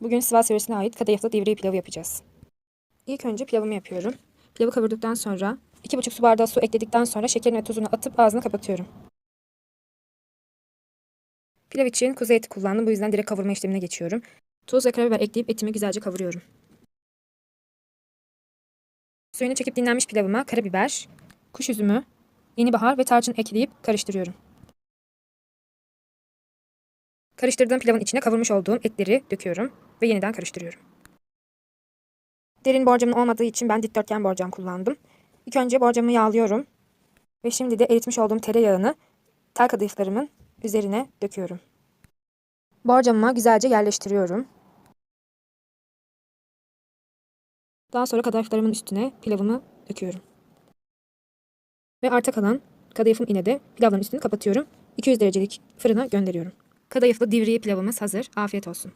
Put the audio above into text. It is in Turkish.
Bugün Sivas yöresine ait kadayıflı divri pilavı yapacağız. İlk önce pilavımı yapıyorum. Pilavı kavurduktan sonra 2,5 su bardağı su ekledikten sonra şekerini ve tuzunu atıp ağzını kapatıyorum. Pilav için kuzu eti kullandım. Bu yüzden direkt kavurma işlemine geçiyorum. Tuz ve karabiber ekleyip etimi güzelce kavuruyorum. Suyunu çekip dinlenmiş pilavıma karabiber, kuş üzümü, yeni bahar ve tarçın ekleyip karıştırıyorum. Karıştırdığım pilavın içine kavurmuş olduğum etleri döküyorum ve yeniden karıştırıyorum. Derin borcamın olmadığı için ben dikdörtgen borcam kullandım. İlk önce borcamı yağlıyorum. Ve şimdi de eritmiş olduğum tereyağını tel kadayıflarımın üzerine döküyorum. Borcamıma güzelce yerleştiriyorum. Daha sonra kadayıflarımın üstüne pilavımı döküyorum. Ve arta kalan kadayıfım ile de pilavların üstünü kapatıyorum. 200 derecelik fırına gönderiyorum. Kadayıflı divriği pilavımız hazır. Afiyet olsun.